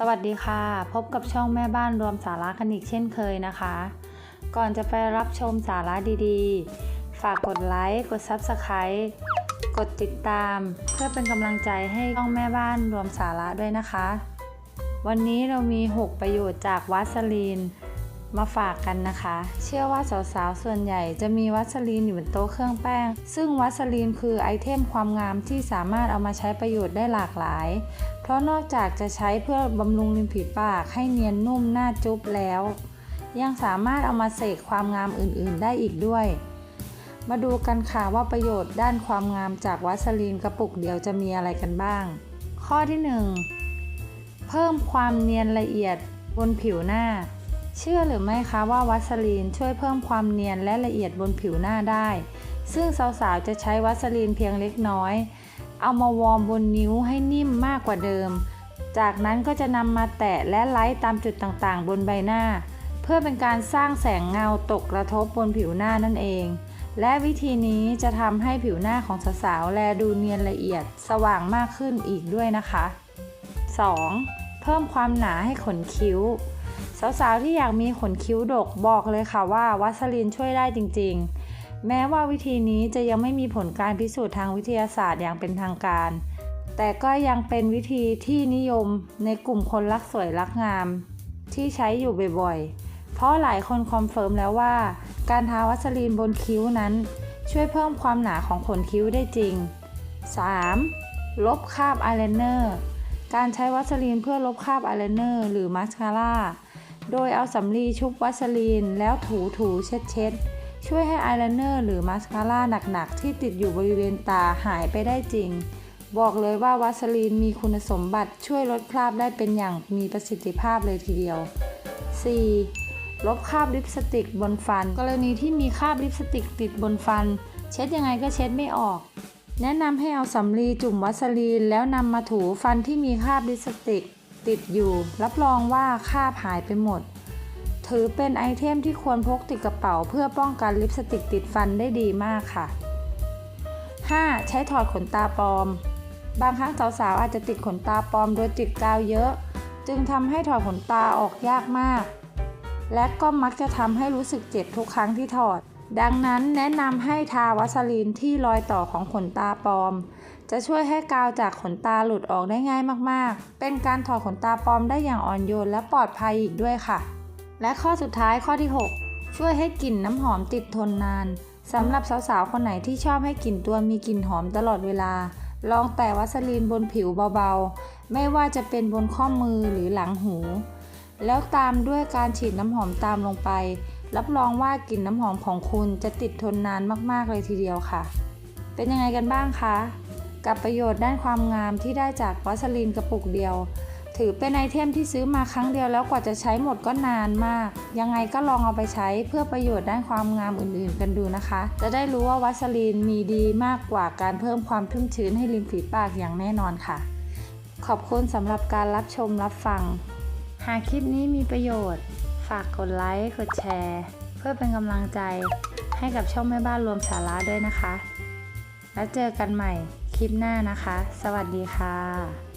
สวัสดีค่ะ พบกับช่องแม่บ้านรวมสาระกันอีกเช่นเคยนะคะ ก่อนจะไปรับชมสาระดีๆ ฝากกดไลค์ กด Subscribe กดติดตาม เพื่อเป็นกำลังใจให้ช่องแม่บ้านรวมสาระด้วยนะคะ วันนี้เรามี 6 ประโยชน์จากวัสลีน มาฝากกันนะคะ เชื่อว่าสาวๆ ส่วนใหญ่จะมีวัสลีนอยู่บนโต๊ะเครื่องแป้ง ซึ่งวัสลีนคือไอเทมความงามที่สามารถเอามาใช้ประโยชน์ได้หลากหลาย เพราะนอกจากจะใช้เพื่อบำรุงริมฝีปากให้เนียนนุ่มหน้าจุ๊บแล้ว ยังสามารถเอามาเสกความงามอื่นๆ ได้อีกด้วย มาดูกันค่ะว่าประโยชน์ด้านความงามจากวัสลีนกระปุกเดียวจะมีอะไรกันบ้าง ข้อที่ 1 เพิ่มความเนียนละเอียดบนผิวหน้า เชื่อหรือไม่คะว่าวัสลีนช่วยเพิ่มความเนียนและละเอียดบนผิวหน้าได้ ซึ่งสาวๆจะใช้วัสลีนเพียงเล็กน้อย เอามาวอร์มบนนิ้วให้นิ่มมากกว่าเดิม จากนั้นก็จะนำมาแตะและไล้ตามจุดต่างๆ บนใบหน้า เพื่อเป็นการสร้างแสงเงาตกกระทบบนผิวหน้านั่นเอง และวิธีนี้จะทำให้ผิวหน้าของสาวๆแลดูเนียนละเอียดสว่างมากขึ้นอีกด้วยนะคะ 2. เพิ่มความหนาให้ขนคิ้ว สาวๆที่อยากมีขนคิ้วดกบอกเลยค่ะว่าวัสลินช่วยได้จริงๆ แม้ว่าวิธีนี้จะยังไม่มีผลการพิสูจน์ทางวิทยาศาสตร์อย่างเป็นทางการ แต่ก็ยังเป็นวิธีที่นิยมในกลุ่มคนรักสวยรักงาม ที่ใช้อยู่บ่อยๆ เพราะหลายคนคอนเฟิร์มแล้วว่า การทาวัสลีนบนคิ้วนั้น ช่วยเพิ่มความหนาของขนคิ้วได้จริง 3. ลบคราบอายไลเนอร์ การใช้วัสลีนเพื่อลบคราบอายไลเนอร์หรือมาสคาร่า โดยเอาสำลีชุบวัสลีน แล้วถูถูเช็ดเช็ดช่วยให้อายไลเนอร์หรือมาสคาร่าหนักๆ ที่ติดอยู่บริเวณตาหายไปได้จริง บอกเลยว่าวัสลีนมีคุณสมบัติช่วยลดคราบได้เป็นอย่างมีประสิทธิภาพเลยทีเดียว 4. ลบคราบลิปสติกบนฟัน กรณีที่มีคราบลิปสติกติดบนฟัน เช็ดยังไงก็เช็ดไม่ออก แนะนำให้เอาสำลีจุ่มวัสลีนแล้วนำมาถูฟันที่มีคราบลิปสติก ติดอยู่ รับรองว่าคาบหายไปหมด ถือเป็นไอเทมที่ควรพกติดกระเป๋า เพื่อป้องกันลิปสติกติดฟันได้ดีมากค่ะ 5. ใช้ถอดขนตาปลอม บางครั้งสาวๆอาจจะติดขนตาปลอมโดยติดกาวเยอะ จึงทำให้ถอดขนตาออกยากมาก และก็มักจะทำให้รู้สึกเจ็บทุกครั้งที่ถอด ดังนั้นแนะนำให้ทาวัสลีนที่รอยต่อของขนตาปลอม จะช่วยให้กาวจากขนตาหลุดออกได้ง่ายมากๆ เป็นการถอดขนตาปลอมได้อย่างอ่อนโยนและปลอดภัยอีกด้วยค่ะ และข้อสุดท้ายข้อที่ 6 ช่วยให้กลิ่นน้ำหอมติดทนนานสำหรับสาวๆ คนไหนที่ชอบให้กลิ่นตัวมีกลิ่นหอมตลอดเวลา ลองแตะวัสลีนบนผิวเบาๆ ไม่ว่าจะเป็นบนข้อมือหรือหลังหู แล้วตามด้วยการฉีดน้ำหอมตามลงไป รับรองว่ากลิ่นน้ำหอมของคุณจะติดทนนานมากๆเลยทีเดียวค่ะ เป็นยังไงกันบ้างคะ กับประโยชน์ด้านความงามที่ได้จากวัสลีนกระปุกเดียว ถือเป็นไอเทมที่ซื้อมาครั้งเดียวแล้วกว่าจะใช้หมดก็นานมาก ยังไงก็ลองเอาไปใช้เพื่อประโยชน์ด้านความงามอื่นๆ กันดูนะคะ จะได้รู้ว่าวัสลีนมีดีมากกว่าการเพิ่มความชุ่มชื้นให้ริมฝีปากอย่างแน่นอนค่ะ ขอบคุณสำหรับการรับชมรับฟัง หากคลิปนี้มีประโยชน์ ฝากกดไลค์ กดแชร์ เพื่อเป็นกำลังใจให้กับช่องแม่บ้านรวมสาระด้วยนะคะ แล้วเจอกันใหม่คลิปหน้านะคะ สวัสดีค่ะ